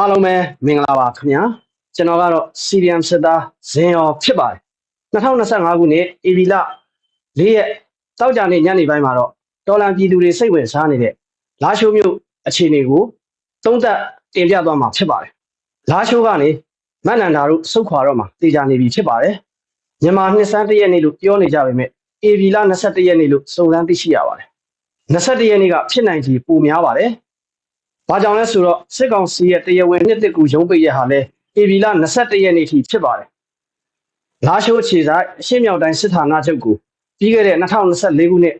အားလုံးပဲမင်္ဂလာပါခင်ဗျာကျွန်တော်ကတော့ CDM စစ်သားဇင်ရောဖြစ်ပါတယ်2025ခုနှစ်ဧပြီလ၄ရက်တောက်ကြနေ့ညနေပိုင်းမှာတော့တော်လန်ပြည်သူတွေစိတ်ဝင်စားနေတဲ့လာရှိုးမြို့အခြေအနေကိုသုံးသပ်တင်ပြသွားမှာဖြစ်ပါတယ်လာရှိုးကနေမတ်နန္ဒာတို့စုတ်ခွာတော့မှာတည်ကြနေပြီဖြစ်ပါတယ်မြန်မာနှစ်စန်းတရက်နေ့လို့ပြောနေကြပေမဲ့ဧပြီလ21ရက်နေ့လို့စုံစမ်းသိရှိရပါတယ်21ရက်နေ့ကဖြစ်နိုင်ခြေပိုများပါတယ်။ ဘာကြောင့်လဲဆိုတော့စစ်ကောင်စီရဲ့တရားဝင်နှစ်သက်ကူရုံးပိတ်ရဟာလဲဧပြီလ22ရက်နေ့ထိဖြစ်ပါတယ်။လာရှိုးအခြေဆိုင်အရှေ့မြောက်တိုင်းစစ်ဌာနချုပ်ကိုပြီးခဲ့တဲ့2024ခုနှစ်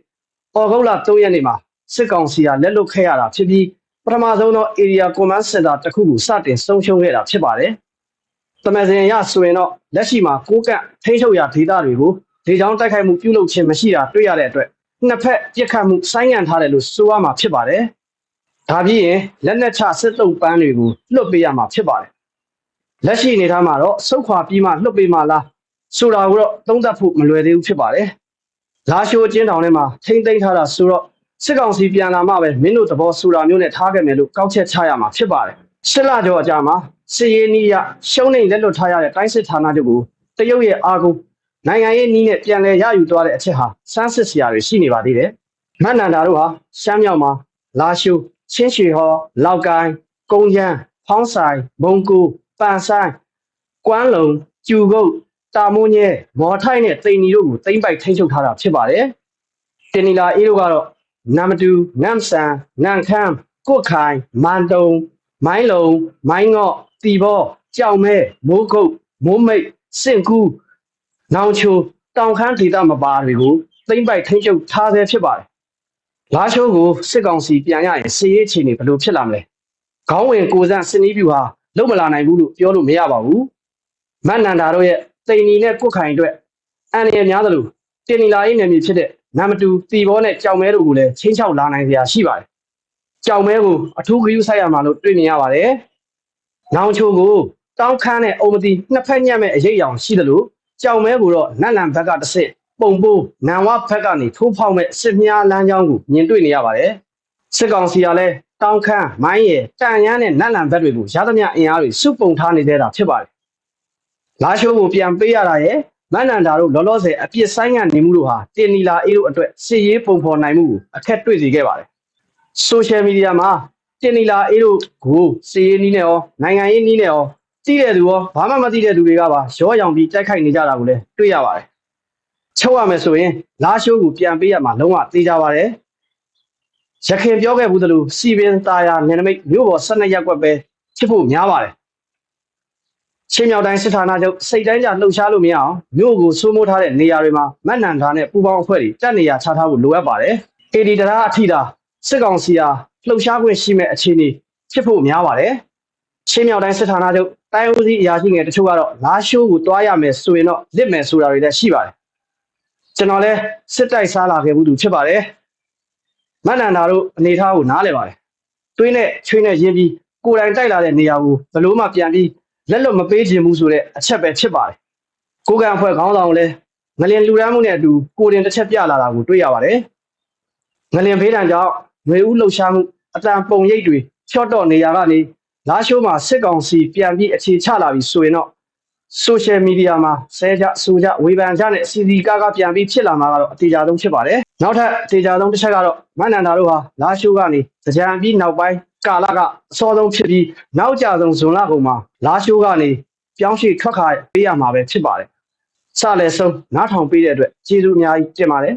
ဩဂုတ်လ3ရက်နေ့မှာစစ်ကောင်စီကလက်လွတ်ခဲ့ရတာဖြစ်ပြီးပထမဆုံးသော Area Command Center တစ်ခုကိုစတင်ဆုံးရှုံးခဲ့တာဖြစ်ပါတယ်။တမန်စင်ရဆိုရင်တော့လက်ရှိမှာကိုးကန့်ထိန်းချုပ်ရာဒေသတွေကိုဒေချောင်းတိုက်ခိုက်မှုပြုလုပ်ခြင်းမရှိတာတွေ့ရတဲ့အတွက်နှစ်ဖက်ပြစ်ခတ်မှုဆိုင်းငံ့ထားတယ်လို့ဆိုရမှာဖြစ်ပါတယ်။ ဒါပြီးရင်လက်နက်ချစစ်တုပ်ပန်းတွေကိုလွတ်ပေးရမှာဖြစ်ပါတယ်။လက်ရှိအနေထားမှာတော့စုတ်ခွာပြီးမှလွတ်ပေးမှလားဆိုတာကိုတော့သုံးသပ်ဖို့မလွယ်သေးဘူးဖြစ်ပါတယ်။လာရှိုးအကျဉ်းထောင်ထဲမှာထိမ့်သိမ်းထားတာဆိုတော့စစ်ကောင်စီပြန်လာမှပဲမင်းတို့သဘောဆိုတာမျိုးနဲ့ထားခဲ့မယ်လို့ကောက်ချက်ချရမှာဖြစ်ပါတယ်။ရှစ်လကျော်အကြာမှာစီရေးနီးရရှုံးနေလက်လွတ်ထားရတဲ့တိုင်းစစ်ဌာနချုပ်ကိုတရုတ်ရဲ့အာကုနိုင်ငံရေးနီးနဲ့ပြန်လည်ရယူသွားတဲ့အချက်ဟာစမ်းစစ်စရာတွေရှိနေပါသေးတယ်။မတ်နန္ဒာတို့ဟာရှမ်းမြောက်မှာလာရှိုး ချင်းရွှေဟောလောက်ကိုင်းကုန်းရန်ဖောင်းဆိုင်မုံကူပန်ဆိုင်ကွမ်းလုံကျူကုတ်တာမိုးညဲမော်ထိုက်နဲ့တိန်နီတို့ကိုတိမ့်ပိုက်ထိန်းချုပ်ထားတာဖြစ်ပါတယ်တင်နီလာအေးတို့ကတော့နမ်မတူနမ်ဆန်နန်ခမ်းကုတ်ခိုင်မန်တုံမိုင်းလုံမိုင်းငော့တီဘောကြောင်မဲမိုးကုတ်မိုးမိတ်စင့်ကူးနောင်ချိုတောင်ခမ်းဒေသမပါတွေကိုတိမ့်ပိုက်ထိန်းချုပ်ထားဆဲဖြစ်ပါတယ် လာရှိုးကိုစစ်ကောင်စီပြန်ရရင်စီရေးအခြေအနေဘယ်လိုဖြစ်လာမလဲ။ခေါင်းဝင်ကိုစန့်စနီးပြူဟာလုံးမလာနိုင်ဘူးလို့ပြောလို့မရပါဘူး။မတ်နန္ဒာတို့ရဲ့တိန်နီနဲ့ကုတ်ခိုင်အတွက်အန်ရများသလိုတင်နီလာရေးနယ်မြေဖြစ်တဲ့နမ်မတူတီဘောနဲ့ကြောင်မဲတို့ကိုလည်းချင်းချောက်လာနိုင်စရာရှိပါတယ်။ကြောင်မဲကိုအထူးဂရုစိုက်ရမှာလို့တွေ့မြင်ရပါတယ်။နောင်ချိုကိုတောင်းခမ်းနဲ့အုံမတီနှစ်ဖက်ညက်မဲ့အရေးအယောင်ရှိသလိုကြောင်မဲကိုတော့နတ်လန်ဘက်ကတစ်စစ် ပုံပိုးနန်ဝဘက်ကနေထိုးဖောက်မဲ့စစ်မြားလမ်းကြောင်းကိုမြင်တွေ့နေရပါတယ်။စစ်ကောင်စီကလည်းတောင်ခမ်းမိုင်းရယ်တန်ရမ်းနဲ့နတ်လန်ဘက်တွေကိုရသမျှအင်အားတွေစုပုံထားနေသေးတာဖြစ်ပါတယ်။လာရှိုးကိုပြန်ပေးရတာရဲ့မန္နန္ဒာတို့လောလောဆယ်အပြစ်ဆိုင်ငံ့နေမှုတို့ဟာတင်နီလာအေးတို့အတွက်စစ်ရေးပုံဖော်နိုင်မှုကိုအခက်တွေ့စေခဲ့ပါတယ်။ social media မှာတင်နီလာအေးတို့ကိုစစ်ရေးနည်းနဲ့ရောနိုင်ငံရေးနည်းနဲ့ရောသိတဲ့သူရောဘာမှမသိတဲ့သူတွေကပါရောရောင်ပြီးတိုက်ခိုက်နေကြတာကိုလည်းတွေ့ရပါတယ်။ ချုပ်ရမယ်ဆိုရင်လာရှိုးကိုပြန်ပေးရမှာလုံးဝသေးကြပါတယ်ရခင်ပြောခဲ့ဘူးသလိုစီပင်ตาယာနယ်နိမိတ်မြို့ပေါ်12ရက်ကွက်ပဲဖြစ်ဖို့များပါတယ်ချင်းမြောက်တိုင်းစစ်ဌာနချုပ်စိတ်တိုင်းကြလှုပ်ရှားလို့မရအောင်မြို့ကိုစိုးမိုးထားတဲ့နေရာတွေမှာမတ်နန်ဓာနဲ့ပူပေါင်းအဖွဲ့တွေတက်နေရာချထားဖို့လိုအပ်ပါတယ်အေဒီတရာအထိတာစစ်ကောင်စီဟာလှုပ်ရှားခွင့်ရှိမဲ့အခြေအနေဖြစ်ဖို့များပါတယ်ချင်းမြောက်တိုင်းစစ်ဌာနချုပ်တိုင်းဦးစီးအရာရှိငယ်တချို့ကတော့လာရှိုးကိုတွားရမယ်ဆိုရင်တော့လစ်မယ်ဆိုတာတွေလည်းရှိပါတယ် ကျွန်တော်လည်းစစ်တိုက်စားလာခဲ့ဘူးသူဖြစ်ပါတယ်မတ်နန္ဒာတို့အနေထားကိုနားလည်ပါတယ်သွေးနဲ့ချွေးနဲ့ရင်းပြီးကိုယ်တိုင်တိုက်လာတဲ့နေရာကိုဘယ်လို့မှပြန်ပြီးလက်လွတ်မပေးခြင်းဘူးဆိုတဲ့အချက်ပဲဖြစ်ပါတယ်ကိုကံအဖွဲ့ခေါင်းဆောင်လည်းငလင်လူရမ်းမှုနဲ့အတူကိုတင်တစ်ချက်ပြလာတာကိုတွေ့ရပါတယ်ငလင်ဖေးတံကြောင့်ငွေဦးလှုပ်ရှားမှုအတန်ပုံရိပ်တွေချော့တော့နေရာကနေလာရှိုးမှာစစ်ကောင်စီပြန်ပြီးအခြေချလာပြီဆိုရင်တော့ social media မှာဆဲကြဆိုကြဝေဖန်ကြနဲ့စီစီကားကားပြန်ပြီးဖြစ်လာမှာကတော့အတေချာဆုံးဖြစ်ပါတယ်။နောက်ထပ်အတေချာဆုံးတစ်ချက်ကတော့မန္နန္ဒာတို့ဟာလာရှိုးကနေကြံပြီးနောက်ပိုင်းကာလကအစောဆုံးဖြစ်ပြီးနောက်ကြဆုံးဇွန်လကုန်မှာလာရှိုးကနေပြောင်းရွှေ့ထွက်ခါပေးရမှာပဲဖြစ်ပါတယ်။စလည်းဆုံးနားထောင်ပေးတဲ့အတွက်ကျေးဇူးအများကြီးတင်ပါတယ်။